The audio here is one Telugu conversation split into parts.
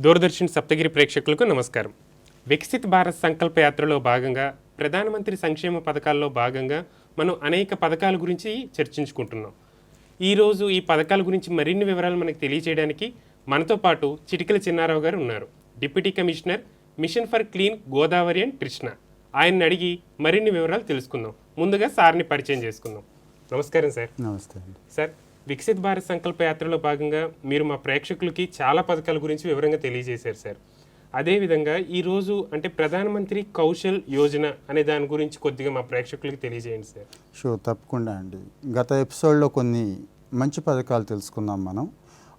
దూరదర్శన్ సప్తగిరి ప్రేక్షకులకు నమస్కారం. వికసిత్ భారత్ సంకల్ప యాత్రలో భాగంగా ప్రధానమంత్రి సంక్షేమ పథకాల్లో భాగంగా మనం అనేక పథకాల గురించి చర్చించుకుంటున్నాం. ఈరోజు ఈ పథకాల గురించి మరిన్ని వివరాలు మనకు తెలియజేయడానికి మనతో పాటు చిటికల చిన్నారావు గారు ఉన్నారు. Deputy commissioner mission for clean Godavari and Krishna. ఆయన్ని అడిగి మరిన్ని వివరాలు తెలుసుకుందాం. ముందుగా సార్ని పరిచయం చేసుకుందాం. నమస్కారం సార్. నమస్తే సార్ వికసిత్ భారత్ సంకల్ప యాత్రలో భాగంగా మీరు మా ప్రేక్షకులకి చాలా పథకాల గురించి వివరంగా తెలియజేశారు సార్. అదేవిధంగా ఈరోజు అంటే ప్రధానమంత్రి కౌశల్ యోజన అనే దాని గురించి కొద్దిగా మా ప్రేక్షకులకి తెలియజేయండి సార్. షో తప్పకుండా అండి. గత ఎపిసోడ్లో కొన్ని మంచి పథకాలు తెలుసుకున్నాం మనం.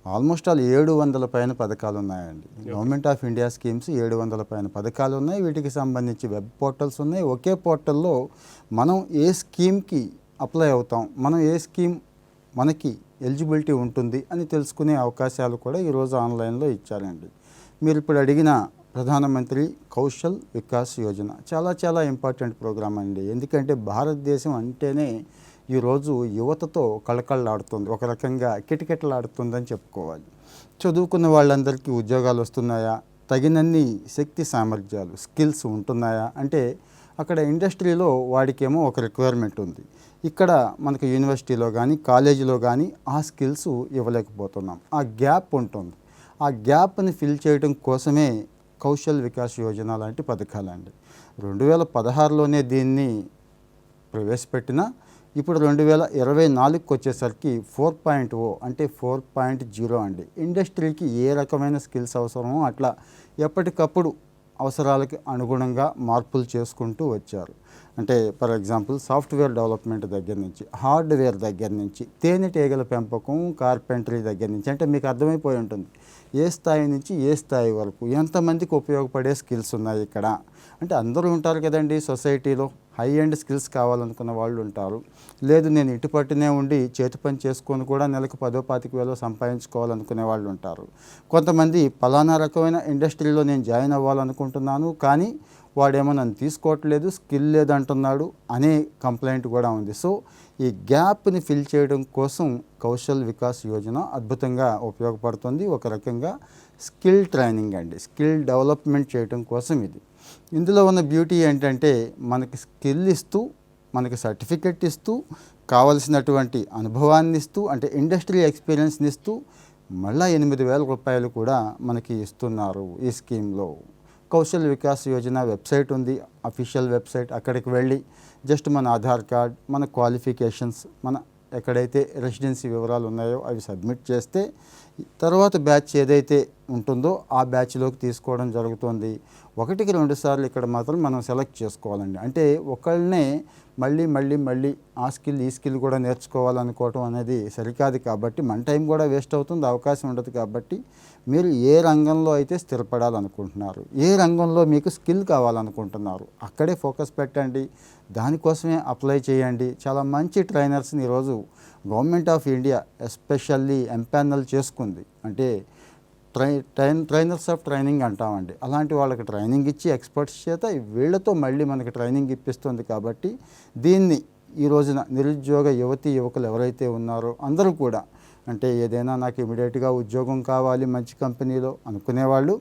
ఆల్మోస్ట్ ఆల్ ఏడు వందల పైన పథకాలు ఉన్నాయండి. గవర్నమెంట్ ఆఫ్ ఇండియా స్కీమ్స్ ఏడు వందల పైన పథకాలు ఉన్నాయి. వీటికి సంబంధించి వెబ్ పోర్టల్స్ ఉన్నాయి. ఒకే పోర్టల్లో మనం ఏ స్కీమ్కి అప్లై అవుతాం మనం ఏ స్కీమ్ మనకి ఎలిజిబిలిటీ ఉంటుంది అని తెలుసుకునే అవకాశాలు కూడా ఈరోజు ఆన్లైన్లో ఇచ్చారండి. మీరు ఇప్పుడు అడిగిన ప్రధానమంత్రి కౌశల్ వికాస్ యోజన చాలా చాలా ఇంపార్టెంట్ ప్రోగ్రామ్ అండి. ఎందుకంటే భారతదేశం అంటేనే ఈరోజు యువతతో కళకళలాడుతుంది. ఒక రకంగా కిటకిటలాడుతుందని చెప్పుకోవాలి. చదువుకున్న వాళ్ళందరికీ ఉద్యోగాలు వస్తున్నాయా? తగినన్ని శక్తి సామర్థ్యాలు స్కిల్స్ ఉంటున్నాయా? అంటే అక్కడ ఇండస్ట్రీలో వాడికేమో ఒక రిక్వైర్మెంట్ ఉంది. ఇక్కడ మనకు యూనివర్సిటీలో కానీ కాలేజీలో కానీ ఆ స్కిల్స్ ఇవ్వలేకపోతున్నాం. ఆ గ్యాప్ ఉంటుంది. ఆ గ్యాప్ని ఫిల్ చేయడం కోసమే కౌశల్ వికాస్ యోజన లాంటి పథకాలండి రెండు వేల పదహారులోనే దీన్ని ప్రవేశపెట్టిన ఇప్పుడు రెండు వేల ఇరవై నాలుగుకి వచ్చేసరికి ఫోర్ పాయింట్ ఓ అంటే ఫోర్ పాయింట్ జీరో అండి. ఇండస్ట్రీకి ఏ రకమైన స్కిల్స్ అవసరమో అట్లా ఎప్పటికప్పుడు అవసరాలకి అనుగుణంగా మార్పులు చేసుకుంటూ వచ్చారు. అంటే ఫర్ ఎగ్జాంపుల్ సాఫ్ట్వేర్ డెవలప్మెంట్ దగ్గర నుంచి హార్డ్వేర్ దగ్గర నుంచి తేనెటీగల పెంపకం కార్పెంటరీ దగ్గర నుంచి అంటే మీకు అర్థమైపోయి ఉంటుంది. ఏ స్థాయి నుంచి ఏ స్థాయి వరకు ఎంతమందికి ఉపయోగపడే స్కిల్స్ ఉన్నాయి ఇక్కడ? అంటే అందరూ ఉంటారు కదండి సొసైటీలో. హై ఎండ్ స్కిల్స్ కావాలనుకున్న వాళ్ళు ఉంటారు. లేదు నేను ఇటు పట్టునే ఉండి చేతి పని చేసుకొని కూడా నెలకు పదో పాతిక వేలో సంపాదించుకోవాలనుకునే వాళ్ళు ఉంటారు. కొంతమంది పలానా రకమైన ఇండస్ట్రీలో నేను జాయిన్ అవ్వాలనుకుంటున్నాను కానీ వాడేమో నన్ను తీసుకోవట్లేదు స్కిల్ లేదంటున్నాడు అనే కంప్లైంట్ కూడా ఉంది. సో ఈ గ్యాప్ని ఫిల్ చేయడం కోసం కౌశల్ వికాస్ యోజన అద్భుతంగా ఉపయోగపడుతుంది. ఒక రకంగా స్కిల్ ట్రైనింగ్ అండి. స్కిల్ డెవలప్మెంట్ చేయడం కోసం ఇది. ఇందులో ఉన్న బ్యూటీ ఏంటంటే మనకి స్కిల్ ఇస్తూ మనకి సర్టిఫికెట్ ఇస్తూ కావలసినటువంటి అనుభవాన్ని ఇస్తూ అంటే ఇండస్ట్రీ ఎక్స్పీరియన్స్ని ఇస్తూ మళ్ళా ఎనిమిది వేల రూపాయలు కూడా మనకి ఇస్తున్నారు ఈ స్కీమ్లో కౌశల్ వికాస్ యోజన వెబ్సైట్ ఉంది అఫీషియల్ వెబ్సైట్ అక్కడికి వెళ్ళి జస్ట్ మన ఆధార్ కార్డ్ మన క్వాలిఫికేషన్స్ మన ఎక్కడైతే రెసిడెన్సీ వివరాలు ఉన్నాయో అవి సబ్మిట్ చేస్తే తర్వాత బ్యాచ్ ఏదైతే ఉంటుందో ఆ బ్యాచ్లోకి తీసుకోవడం జరుగుతుంది. ఒకటికి రెండు సార్లు ఇక్కడ మాత్రం మనం సెలెక్ట్ చేసుకోవాలండి. అంటే ఒకళ్ళనే మళ్ళీ మళ్ళీ మళ్ళీ ఆ స్కిల్ ఈ స్కిల్ కూడా నేర్చుకోవాలనుకోవటం అనేది సరికాదు కాబట్టి మన టైం కూడా వేస్ట్ అవుతుంది అవకాశం ఉండదు కాబట్టి మీరు ఏ రంగంలో అయితే స్థిరపడాలనుకుంటున్నారు ఏ రంగంలో మీకు స్కిల్ కావాలనుకుంటున్నారు అక్కడే ఫోకస్ పెట్టండి. దానికోసమే అప్లై చేయండి. చాలా మంచి ట్రైనర్స్ని ఈరోజు government of India especially empanel చేసుకుంది. అంటే try train trainers of training అంటామండి. అలాంటి వాళ్ళకి ట్రైనింగ్ ఇచ్చి ఎక్స్పర్ట్స్ చేత వీళ్ళతో మళ్ళీ మనకి ట్రైనింగ్ ఇప్పిస్తుంది కాబట్టి దీన్ని ఈ రోజున నిరుద్యోగ యువతి యువకులు ఎవరైతే ఉన్నారో అందరూ కూడా అంటే ఏదైనా నాకు ఇమీడియట్గా ఉద్యోగం కావాలి మంచి కంపెనీలో అనుకునేవాళ్ళు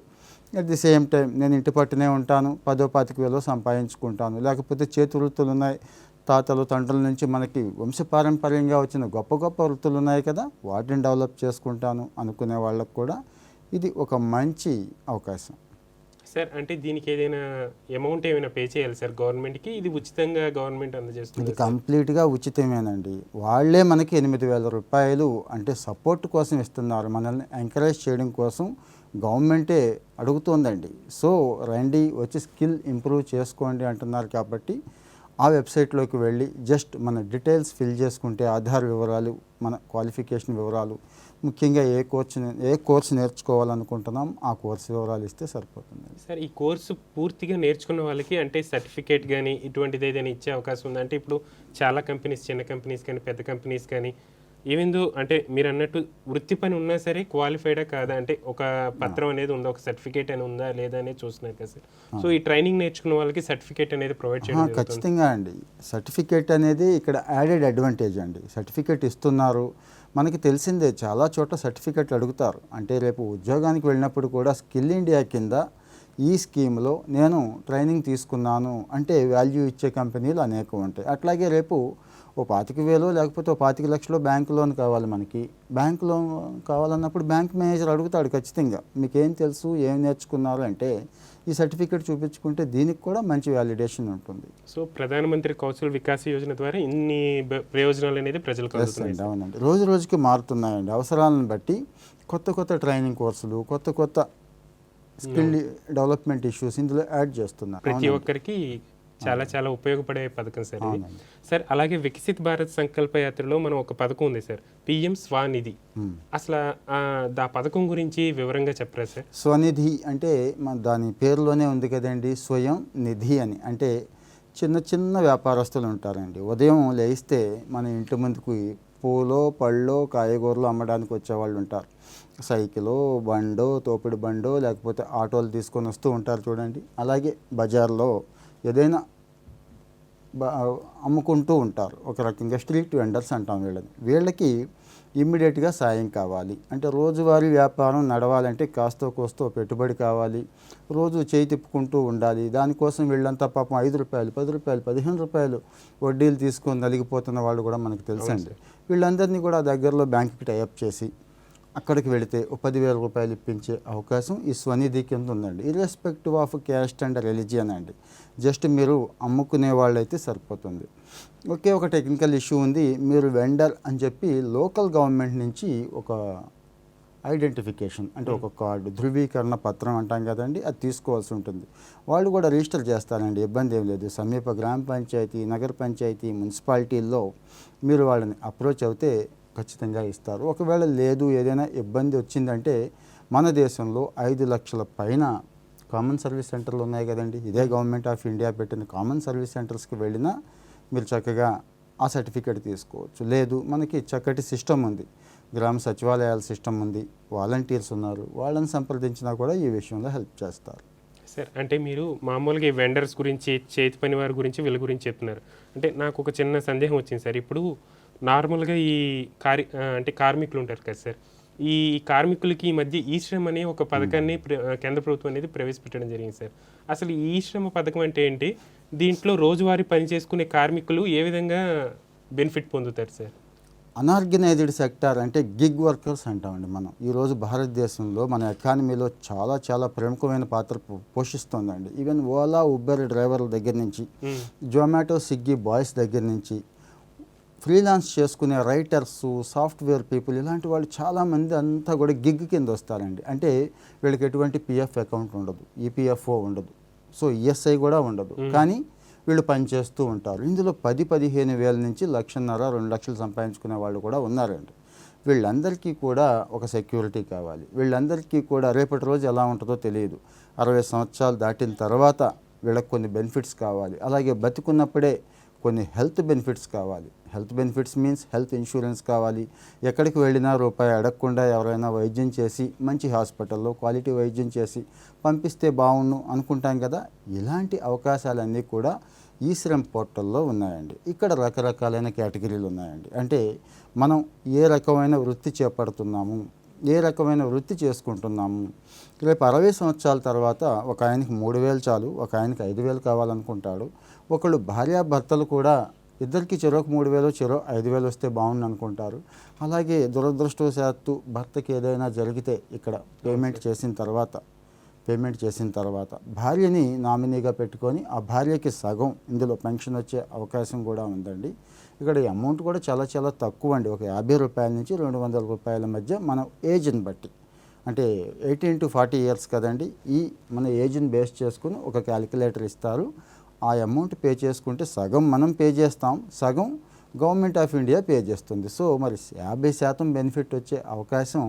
అట్ ది సేమ్ టైం నేను ఇంటి పట్టునే ఉంటాను పదో పాతిక వేలో సంపాదించుకుంటాను. లేకపోతే చేతి వృత్తులు ఉన్నాయి తాతలు తండ్రుల నుంచి మనకి వంశపారంపర్యంగా వచ్చిన గొప్ప గొప్ప వృత్తులు ఉన్నాయి కదా వాటిని డెవలప్ చేసుకుంటాను అనుకునే వాళ్ళకు కూడా ఇది ఒక మంచి అవకాశం. సార్ అంటే దీనికి ఏదైనా అమౌంట్ ఏమైనా పే చేయాలి సార్ గవర్నమెంట్కి? ఇది ఉచితంగా గవర్నమెంట్ ఇది అందజేస్తుంది కంప్లీట్గా ఉచితమేనండి. వాళ్ళే మనకి ఎనిమిది వేల రూపాయలు అంటే సపోర్ట్ కోసం ఇస్తున్నారు మనల్ని ఎంకరేజ్ చేయడం కోసం గవర్నమెంటే అడుగుతోందండి. సో రండి వచ్చి స్కిల్ ఇంప్రూవ్ చేసుకోండి అంటున్నారు కాబట్టి ఆ వెబ్సైట్లోకి వెళ్ళి జస్ట్ మన డీటెయిల్స్ ఫిల్ చేసుకుంటే ఆధార్ వివరాలు మన క్వాలిఫికేషన్ వివరాలు ముఖ్యంగా ఏ కోర్సు ఏ కోర్సు నేర్చుకోవాలనుకుంటున్నాం ఆ కోర్సు వివరాలు ఇస్తే సరిపోతుంది. సార్ ఈ కోర్సు పూర్తిగా నేర్చుకున్న వాళ్ళకి అంటే సర్టిఫికేట్ కానీ ఇటువంటిది ఏదైనా ఇచ్చే అవకాశం ఉందంటే ఇప్పుడు చాలా కంపెనీస్ చిన్న కంపెనీస్ కానీ పెద్ద కంపెనీస్ కానీ ఏవిందో అంటే మీరు అన్నట్టు వృత్తి పని ఉన్నా సరే క్వాలిఫైడా కాదా? అంటే ఒక పత్రం అనేది ఉందా? ఒక సర్టిఫికేట్ అని ఉందా? లేదా అనేది చూస్తున్నారు కదా సార్. సో ఈ ట్రైనింగ్ నేర్చుకున్న వాళ్ళకి సర్టిఫికేట్ అనేది ప్రొవైడ్ చేయడం ఖచ్చితంగా అండి. సర్టిఫికేట్ అనేది ఇక్కడ యాడెడ్ అడ్వాంటేజ్ అండి. సర్టిఫికేట్ ఇస్తున్నారు. మనకి తెలిసిందే చాలా చోట్ల సర్టిఫికెట్లు అడుగుతారు. అంటే రేపు ఉద్యోగానికి వెళ్ళినప్పుడు కూడా స్కిల్ ఇండియా కింద ఈ స్కీమ్లో నేను ట్రైనింగ్ తీసుకున్నాను అంటే వాల్యూ ఇచ్చే కంపెనీలు అనేకం ఉంటాయి. అట్లాగే రేపు ఓ పాతిక వేలు లేకపోతే ఓ పాతిక లక్షలు బ్యాంక్ లోన్ కావాలి మనకి. బ్యాంక్ లోన్ కావాలన్నప్పుడు బ్యాంక్ మేనేజర్ అడుగుతాడు ఖచ్చితంగా మీకు ఏం తెలుసు? ఏం నేర్చుకున్నారు? అంటే ఈ సర్టిఫికేట్ చూపించుకుంటే దీనికి కూడా మంచి వ్యాలిడేషన్ ఉంటుంది. సో ప్రధానమంత్రి కౌశల్ వికాస్ యోజన ద్వారా ఇన్ని ప్రయోజనాలు అనేది ప్రజలకు అవునండి. రోజు రోజుకి మారుతున్నాయండి. అవసరాలను బట్టి కొత్త కొత్త ట్రైనింగ్ కోర్సులు కొత్త కొత్త స్కిల్ డెవలప్మెంట్ ఇష్యూస్ ఇందులో యాడ్ చేస్తున్నారు. ప్రతి. ఒక్కరికి చాలా చాలా ఉపయోగపడే పథకం సార్ ఇది. సార్ అలాగే వికసిత్ భారత్ సంకల్ప యాత్రలో మనం ఒక పథకం ఉంది సార్ పిఎం స్వానిధి. అసలు ఆ దా పథకం గురించి వివరంగా చెప్పరా సార్? స్వనిధి అంటే మన దాని పేరులోనే ఉంది కదండి స్వయం నిధి అని. అంటే చిన్న చిన్న వ్యాపారస్తులు ఉంటారండి. ఉదయం లేస్తే మన ఇంటి ముందుకు పూలో పళ్ళో కాయగూరలు అమ్మడానికి వచ్చేవాళ్ళు ఉంటారు. సైకిలో బండో తోపిడి బండో లేకపోతే ఆటోలు తీసుకొని వస్తూ ఉంటారు చూడండి. అలాగే బజార్లో ఏదైనా అమ్ముకుంటూ ఉంటారు. ఒక రకంగా స్ట్రీట్ వెండర్స్ అంటాం వీళ్ళని. వీళ్ళకి ఇమ్మీడియట్గా సాయం కావాలి. అంటే రోజువారీ వ్యాపారం నడవాలంటే కాస్తో కోస్తో పెట్టుబడి కావాలి. రోజు చేయి తిప్పుకుంటూ ఉండాలి. దానికోసం వీళ్ళంతా పాపం ఐదు రూపాయలు పది రూపాయలు పదిహేను రూపాయలు వడ్డీలు తీసుకొని నలిగిపోతున్న వాళ్ళు కూడా మనకు తెలుసండి. వీళ్ళందరినీ కూడా దగ్గరలో బ్యాంకుకి టైఅప్ చేసి అక్కడికి వెళితే పదివేల రూపాయలు ఇప్పించే అవకాశం ఈ స్వనిధి కింద ఉందండి. Irrespective of caste and religion అండి. జస్ట్ మీరు అమ్ముకునే వాళ్ళైతే సరిపోతుంది. ఒకే ఒక టెక్నికల్ ఇష్యూ ఉంది. మీరు వెండర్ అని చెప్పి లోకల్ గవర్నమెంట్ నుంచి ఒక ఐడెంటిఫికేషన్ అంటే ఒక కార్డు ధృవీకరణ పత్రం అంటాం కదండి అది తీసుకోవాల్సి ఉంటుంది. వాళ్ళు కూడా రిజిస్టర్ చేస్తారండి ఇబ్బంది ఏం లేదు. సమీప గ్రామ పంచాయతీ నగర పంచాయతీ మున్సిపాలిటీల్లో మీరు వాళ్ళని అప్రోచ్ అవుతే ఖచ్చితంగా ఇస్తారు. ఒకవేళ లేదు ఏదైనా ఇబ్బంది వచ్చిందంటే మన దేశంలో ఐదు లక్షల పైన కామన్ సర్వీస్ సెంటర్లు ఉన్నాయి కదండి. ఇదే గవర్నమెంట్ ఆఫ్ ఇండియా పెట్టిన కామన్ సర్వీస్ సెంటర్స్కి వెళ్ళినా మీరు చక్కగా ఆ సర్టిఫికేట్ తీసుకోవచ్చు. లేదు మనకి చక్కటి సిస్టమ్ ఉంది. గ్రామ సచివాలయాల సిస్టమ్ ఉంది. వాలంటీర్స్ ఉన్నారు. వాళ్ళని సంప్రదించినా కూడా ఈ విషయంలో హెల్ప్ చేస్తారు. సార్ అంటే మీరు మామూలుగా ఈ వెండర్స్ గురించి చేతి పని వారి గురించి వీళ్ళ గురించి చెప్తున్నారు. అంటే నాకు ఒక చిన్న సందేహం వచ్చింది సార్. ఇప్పుడు నార్మల్గా ఈ కారి అంటే కార్మికులు ఉంటారు కదా సార్. ఈ కార్మికులకి ఈ మధ్య ఈ శ్రమ్ అనే ఒక పథకాన్ని కేంద్ర ప్రభుత్వం అనేది ప్రవేశపెట్టడం జరిగింది సార్. అసలు ఈ శ్రమ పథకం అంటే ఏంటి? దీంట్లో రోజువారీ పని చేసుకునే కార్మికులు ఏ విధంగా బెనిఫిట్ పొందుతారు సార్? అనార్గనైజ్డ్ సెక్టార్ అంటే గిగ్ వర్కర్స్ అంటామండి మనం. ఈరోజు భారతదేశంలో మన ఎకానమీలో చాలా చాలా ప్రముఖమైన పాత్ర పోషిస్తోందండి. ఈవెన్ ఓలా ఉబెర్ డ్రైవర్ల దగ్గర నుంచి. జొమాటో స్విగ్గీ బాయ్స్ దగ్గర నుంచి ఫ్రీలాన్స్ చేసుకునే రైటర్స్ సాఫ్ట్వేర్ పీపుల్ ఇలాంటి వాళ్ళు చాలామంది అంతా కూడా గిగ్ కింద వస్తారండి. అంటే వీళ్ళకి ఎటువంటి పిఎఫ్ అకౌంట్ ఉండదు ఈపీఎఫ్ఓ ఉండదు. సో ఈఎస్ఐ కూడా ఉండదు. కానీ వీళ్ళు పనిచేస్తూ ఉంటారు. ఇందులో పది పదిహేను వేల నుంచి లక్షన్నర రెండు లక్షలు సంపాదించుకునే వాళ్ళు కూడా ఉన్నారండి. వీళ్ళందరికీ కూడా ఒక సెక్యూరిటీ కావాలి. వీళ్ళందరికీ కూడా రేపటి రోజు ఎలా ఉంటుందో తెలియదు. అరవై సంవత్సరాలు దాటిన తర్వాత వీళ్ళకి కొన్ని బెనిఫిట్స్ కావాలి. అలాగే బతికున్నప్పుడే కొన్ని హెల్త్ బెనిఫిట్స్ కావాలి. Health benefits means health insurance కావాలి. ఎక్కడికి వెళ్ళినా రూపాయి అడగకుండా ఎవరైనా వైద్యం చేసి మంచి హాస్పిటల్లో క్వాలిటీ వైద్యం చేసి పంపిస్తే బాగుండు అనుకుంటాం కదా? ఇలాంటి అవకాశాలన్నీ కూడా ఈ శ్రమ్ పోర్టల్లో ఉన్నాయండి. ఇక్కడ రకరకాలైన కేటగిరీలు ఉన్నాయండి. అంటే మనం ఏ రకమైన వృత్తి చేపడుతున్నాము ఏ రకమైన వృత్తి చేసుకుంటున్నాము రేపు అరవై సంవత్సరాల తర్వాత ఒక ఆయనకి మూడు వేలు చాలు ఒక ఆయనకి ఐదు వేలు కావాలనుకుంటాడు ఒకళ్ళు భార్యాభర్తలు కూడా ఇద్దరికి చెరోకు మూడు వేలు చెరో ఐదు వేలు వస్తే బాగుంది అనుకుంటారు. అలాగే దురదృష్టవశాత్తు భర్తకి ఏదైనా జరిగితే ఇక్కడ పేమెంట్ చేసిన తర్వాత పేమెంట్ చేసిన తర్వాత భార్యని నామినీగా పెట్టుకొని ఆ భార్యకి సగం ఇందులో పెన్షన్ వచ్చే అవకాశం కూడా ఉందండి. ఇక్కడ అమౌంట్ కూడా చాలా చాలా తక్కువ అండి. ఒక యాభై రూపాయల నుంచి రెండు వందల రూపాయల మధ్య మన ఏజ్ని బట్టి. అంటే ఎయిటీన్ టు ఫార్టీ ఇయర్స్ కదండి. ఈ మన ఏజ్ని బేస్ చేసుకుని ఒక క్యాలిక్యులేటర్ ఇస్తారు. ఆ అమౌంట్ పే చేసుకుంటే సగం మనం పే చేస్తాం. సగం గవర్నమెంట్ ఆఫ్ ఇండియా పే చేస్తుంది. సో మరి యాభై శాతం బెనిఫిట్ వచ్చే అవకాశం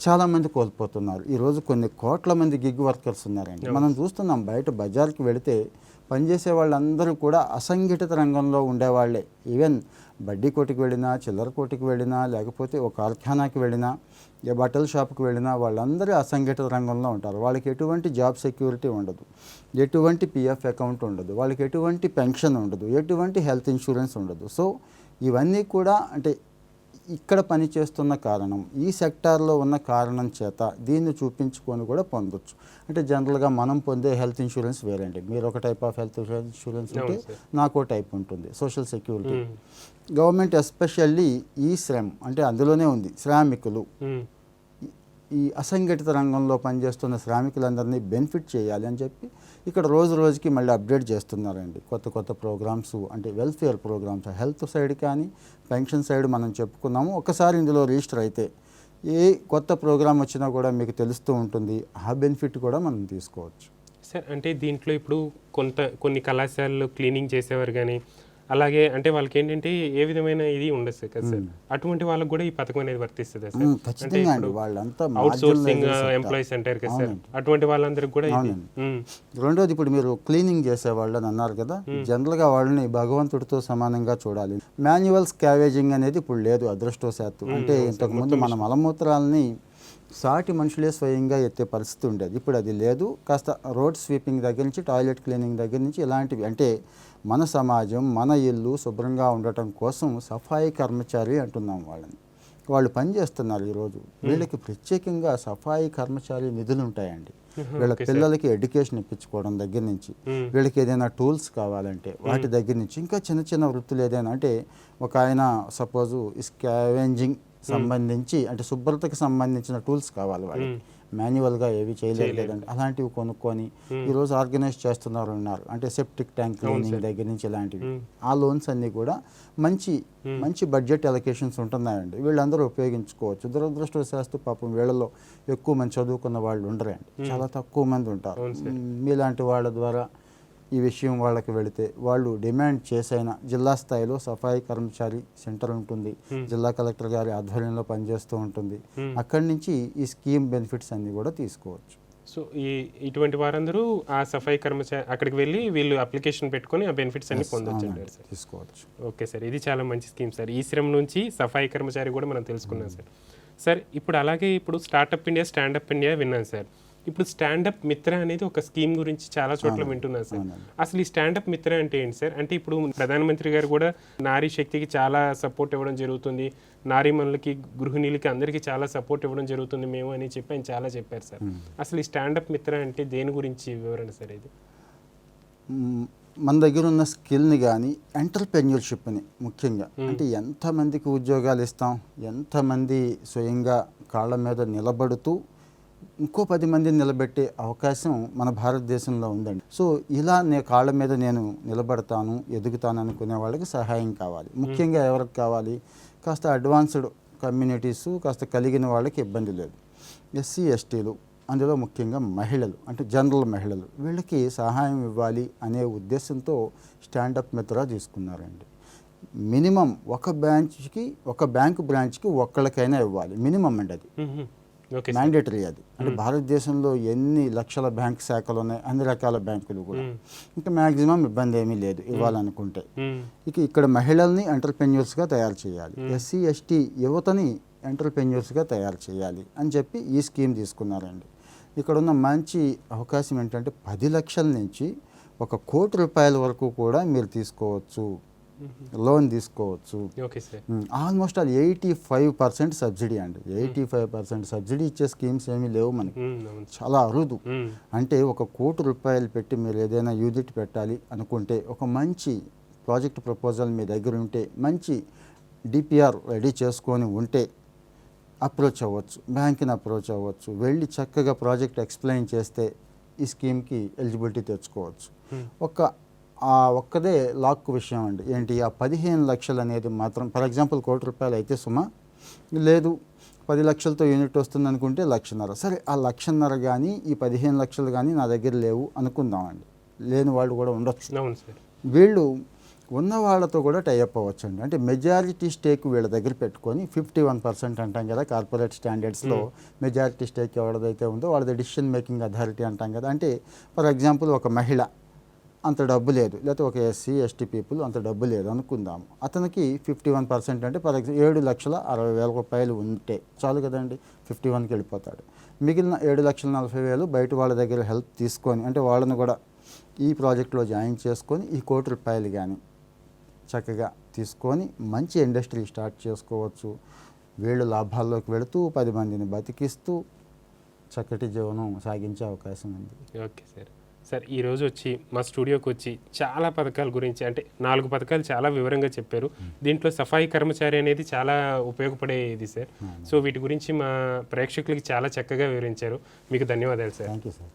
చాలామంది కోల్పోతున్నారు. ఈరోజు కొన్ని కోట్ల మంది గిగ్ వర్కర్స్ ఉన్నారండి. మనం చూస్తున్నాం బయట బజార్కి వెళితే పనిచేసే వాళ్ళందరూ కూడా అసంఘటిత రంగంలో ఉండేవాళ్ళే. ఈవెన్ బడ్డీ కొట్టుకు వెళ్ళినా చిల్లర కొట్టుకు వెళ్ళినా లేకపోతే ఒక కార్ఖానాకి వెళ్ళినా ఏ బట్టల షాప్కి వెళ్ళినా వాళ్ళందరూ అసంఘటిత రంగంలో ఉంటారు. వాళ్ళకి ఎటువంటి జాబ్ సెక్యూరిటీ ఉండదు. ఎటువంటి పిఎఫ్ అకౌంట్ ఉండదు. వాళ్ళకి ఎటువంటి పెన్షన్ ఉండదు. ఎటువంటి హెల్త్ ఇన్సూరెన్స్ ఉండదు. సో ఇవన్నీ కూడా అంటే ఇక్కడ పనిచేస్తున్న కారణం ఈ సెక్టార్లో ఉన్న కారణం చేత దీన్ని చూపించుకొని కూడా పొందొచ్చు. అంటే జనరల్గా మనం పొందే హెల్త్ ఇన్సూరెన్స్ వేరండి. మీరు ఒక టైప్ ఆఫ్ హెల్త్ ఇన్సూరెన్స్ ఉంటే. నాకో టైప్ ఉంటుంది సోషల్ సెక్యూరిటీ. గవర్నమెంట్ ఎస్పెషల్లీ ఈ శ్రమ్ అంటే అందులోనే ఉంది శ్రామికులు. ఈ అసంఘటిత రంగంలో పనిచేస్తున్న శ్రామికులందరినీ బెనిఫిట్ చేయాలి అని చెప్పి ఇక్కడ రోజు రోజుకి మళ్ళీ అప్డేట్ చేస్తున్నారండి. కొత్త కొత్త ప్రోగ్రామ్స్ అంటే వెల్ఫేర్ ప్రోగ్రామ్స్ హెల్త్ సైడ్ కానీ పెన్షన్ సైడ్ మనం చెప్పుకున్నాము. ఒకసారి ఇందులో రిజిస్టర్ అయితే ఏ కొత్త ప్రోగ్రామ్ వచ్చినా కూడా మీకు తెలుస్తూ ఉంటుంది. ఆ బెనిఫిట్ కూడా మనం తీసుకోవచ్చు. సార్ అంటే దీంట్లో ఇప్పుడు కొంత కొన్ని కళాశాలలు క్లీనింగ్ చేసేవారు కానీ అలాగే అంటే వాళ్ళకి ఏంటంటే ఏ విధమైన ఇది ఉండదు సార్ కదా సార్. అటువంటి వాళ్ళకి కూడా ఈ పథకం అనేది వర్తిస్తుంది సార్. అంటే వాళ్ళంతా అవుట్ సోర్సింగ్. ఎంప్లాయీస్ అంటారు కదా సార్. అటువంటి వాళ్ళందరికి కూడా. రెండోది ఇప్పుడు మీరు క్లీనింగ్ చేసేవాళ్ళు అని అన్నారు కదా జనరల్గా వాళ్ళని భగవంతుడితో సమానంగా చూడాలి. మాన్యువల్ స్కావేజింగ్ అనేది ఇప్పుడు లేదు అదృష్టవశాత్తు. అంటే ఇంతకుముందు మన మలమూత్రాలని సాటి మనుషులే స్వయంగా ఎత్తే పరిస్థితి ఉండేది. ఇప్పుడు అది లేదు. కాస్త రోడ్ స్వీపింగ్ దగ్గర నుంచి టాయిలెట్ క్లీనింగ్ దగ్గర నుంచి ఇలాంటివి. అంటే మన సమాజం మన ఇల్లు శుభ్రంగా ఉండటం కోసం సఫాయి కర్మచారి అంటున్నాం వాళ్ళని. వాళ్ళు పని చేస్తున్నారు ఈరోజు. వీళ్ళకి ప్రత్యేకంగా సఫాయి కర్మచారి నిధులు ఉంటాయండి. వీళ్ళ పిల్లలకి ఎడ్యుకేషన్ ఇప్పించుకోవడం దగ్గర నుంచి. వీళ్ళకి ఏదైనా టూల్స్ కావాలంటే వాటి దగ్గర నుంచి ఇంకా చిన్న చిన్న వృత్తులు ఏదైనా అంటే ఒక ఆయన సపోజు స్కావెంజింగ్ సంబంధించి అంటే శుభ్రతకు సంబంధించిన టూల్స్ కావాలి వాళ్ళకి. మాన్యువల్గా ఏవి చేయలేదు కదండి అలాంటివి కొనుక్కొని ఈరోజు ఆర్గనైజ్ చేస్తున్నారు ఉన్నారు అంటే సెప్టిక్ ట్యాంక్ క్లీనింగ్ దగ్గర నుంచి ఇలాంటివి. ఆ లోన్స్ అన్నీ కూడా మంచి మంచి బడ్జెట్ అలొకేషన్స్ ఉంటున్నాయండి. వీళ్ళందరూ ఉపయోగించుకోవచ్చు. దురదృష్టవశాస్తు పాపం వీళ్ళలో ఎక్కువ మంది చదువుకున్న వాళ్ళు ఉండరండి. చాలా తక్కువ మంది ఉంటారు. మీలాంటి వాళ్ళ ద్వారా ఈ విషయం వాళ్ళకి వెళితే వాళ్ళు డిమాండ్ చేసైనా జిల్లా స్థాయిలో సఫాయి కర్మచారి సెంటర్ ఉంటుంది. జిల్లా కలెక్టర్ గారి ఆధ్వర్యంలో పనిచేస్తూ ఉంటుంది. అక్కడి నుంచి ఈ స్కీమ్ బెనిఫిట్స్ అన్ని కూడా తీసుకోవచ్చు. సో ఈ ఇటువంటి వారందరూ ఆ సఫాయి కర్మచారి అక్కడికి వెళ్ళి వీళ్ళు అప్లికేషన్ పెట్టుకొని ఆ బెనిఫిట్స్ అన్ని పొందొచ్చు అంటారు సార్. తీసుకోవచ్చు. Okay sir. ఇది చాలా మంచి స్కీమ్ సార్. ఈ శ్రమ నుంచి సఫాయి కర్మచారి కూడా మనం తెలుసుకున్నాం సార్. సార్ ఇప్పుడు అలాగే ఇప్పుడు స్టార్టప్ ఇండియా స్టాండప్ ఇండియా విన్నాను సార్. ఇప్పుడు స్టాండప్ మిత్ర అనేది ఒక స్కీమ్ గురించి చాలా చోట్ల వింటున్నాను సార్. అసలు ఈ స్టాండప్ మిత్ర అంటే ఏంటి సార్? అంటే ఇప్పుడు ప్రధానమంత్రి గారు కూడా నారీ శక్తికి చాలా సపోర్ట్ ఇవ్వడం జరుగుతుంది. నారీమణులకి గృహిణీలకి అందరికీ చాలా సపోర్ట్ ఇవ్వడం జరుగుతుంది మేము అని చెప్పి ఆయన చాలా చెప్పారు సార్. అసలు ఈ స్టాండప్ మిత్ర అంటే దేని గురించి వివరణ సార్ ఇది? మన దగ్గర ఉన్న స్కిల్ని కానీ ఎంటర్ప్రెన్యూర్షిప్ని ముఖ్యంగా అంటే ఎంతమందికి ఉద్యోగాలు ఇస్తాం ఎంతమంది స్వయంగా కాళ్ళ మీద నిలబడుతూ ఇంకో పది మందిని నిలబెట్టే అవకాశం మన భారతదేశంలో ఉందండి. సో ఇలా నే కాళ్ళ మీద నేను నిలబడతాను ఎదుగుతాను అనుకునే వాళ్ళకి సహాయం కావాలి. ముఖ్యంగా ఎవరికి కావాలి? కాస్త అడ్వాన్స్డ్ కమ్యూనిటీస్ కాస్త కలిగిన వాళ్ళకి ఇబ్బంది లేదు. ఎస్సీ ఎస్టీలు అందులో ముఖ్యంగా మహిళలు అంటే జనరల్ మహిళలు వీళ్ళకి సహాయం ఇవ్వాలి అనే ఉద్దేశంతో స్టాండప్ మిత్ర తీసుకున్నారండి. మినిమం ఒక బ్రాంచ్కి ఒక బ్యాంకు బ్రాంచ్కి ఒక్కళ్ళకైనా ఇవ్వాలి. మినిమం అండి అది. మ్యాండేటరీ అది. అంటే భారతదేశంలో ఎన్ని లక్షల బ్యాంక్ శాఖలు ఉన్నాయి అన్ని రకాల బ్యాంకులు కూడా. ఇంకా మ్యాక్సిమం ఇబ్బంది ఏమీ లేదు ఇవ్వాలనుకుంటే. ఇక ఇక్కడ మహిళల్ని ఎంటర్ప్రెన్యూర్స్గా తయారు చేయాలి. ఎస్సీ ఎస్టీ యువతని ఎంటర్ప్రెన్యూర్స్గా తయారు చేయాలి అని చెప్పి ఈ స్కీమ్ తీసుకున్నారండి. ఇక్కడ ఉన్న మంచి అవకాశం ఏంటంటే పది లక్షల నుంచి ఒక కోటి రూపాయల వరకు కూడా మీరు తీసుకోవచ్చు. లోన్ తీసుకోవచ్చు. Almost all eighty five percent subsidy అండి. ఎయిటీ ఫైవ్ పర్సెంట్ సబ్సిడీ ఇచ్చే స్కీమ్స్ ఏమీ లేవు మనకి. చాలా అరుదు. అంటే ఒక కోటి రూపాయలు పెట్టి మీరు ఏదైనా యూనిట్ పెట్టాలి అనుకుంటే ఒక మంచి ప్రాజెక్ట్ ప్రపోజల్ మీ దగ్గర ఉంటే మంచి డిపిఆర్ రెడీ చేసుకొని ఉంటే అప్రోచ్ అవ్వచ్చు బ్యాంక్ని అప్రోచ్ అవ్వచ్చు వెళ్ళి చక్కగా ప్రాజెక్ట్ ఎక్స్ప్లెయిన్ చేస్తే ఈ స్కీమ్కి ఎలిజిబిలిటీ తెచ్చుకోవచ్చు. ఒక ఆ ఒక్కదే లాక్ విషయం అండి. ఏంటి? ఆ పదిహేను లక్షలు అనేది మాత్రం ఫర్ ఎగ్జాంపుల్ కోటి రూపాయలు అయితే సుమా లేదు పది లక్షలతో యూనిట్ వస్తుంది అనుకుంటే లక్షన్నర. సరే ఆ లక్షన్నర కానీ ఈ పదిహేను లక్షలు కానీ నా దగ్గర లేవు అనుకుందామండి. లేని వాళ్ళు కూడా ఉండొచ్చు. వీళ్ళు ఉన్న వాళ్ళతో కూడా టైఅప్ అవ్వచ్చండి. అంటే మెజారిటీ స్టేక్ వీళ్ళ దగ్గర పెట్టుకొని ఫిఫ్టీ వన్ పర్సెంట్ అంటాం కదా కార్పొరేట్ స్టాండర్డ్స్లో. మెజారిటీ స్టేక్ ఎవరిదైతే ఉందో వాళ్ళది డిసిషన్ మేకింగ్ అథారిటీ అంటాం కదా. అంటే ఫర్ ఎగ్జాంపుల్ ఒక మహిళ అంత డబ్బు లేదు. లేకపోతే ఒక ఎస్సీ ఎస్టీ పీపుల్ అంత డబ్బు లేదు అనుకుందాం అతనికి ఫిఫ్టీ వన్ పర్సెంట్ అంటే ఫర్ ఎగ్జాంపుల్ ఏడు లక్షల అరవై వేల రూపాయలు ఉంటే చాలు కదండి ఫిఫ్టీ వన్కి వెళ్ళిపోతాడు. మిగిలిన ఏడు లక్షల నలభై వేలు బయట వాళ్ళ దగ్గర హెల్ప్ తీసుకొని అంటే వాళ్ళని కూడా ఈ ప్రాజెక్ట్లో జాయిన్ చేసుకొని ఈ కోటి రూపాయలు కానీ చక్కగా తీసుకొని మంచి ఇండస్ట్రీ స్టార్ట్ చేసుకోవచ్చు. వీళ్ళు లాభాల్లోకి వెళుతూ పది మందిని బతికిస్తూ చక్కటి జీవనం సాగించే అవకాశం ఉంది. Okay sir. సార్ ఈ రోజు వచ్చి మా స్టూడియోకి వచ్చి చాలా పథకాల గురించి అంటే నాలుగు పథకాలు చాలా వివరంగా చెప్పారు. దీంట్లో సఫాయి కర్మచారి అనేది చాలా ఉపయోగపడేది సార్. సో వీటి గురించి మా ప్రేక్షకులకి చాలా చక్కగా వివరించారు. మీకు ధన్యవాదాలు సార్. Thank you sir.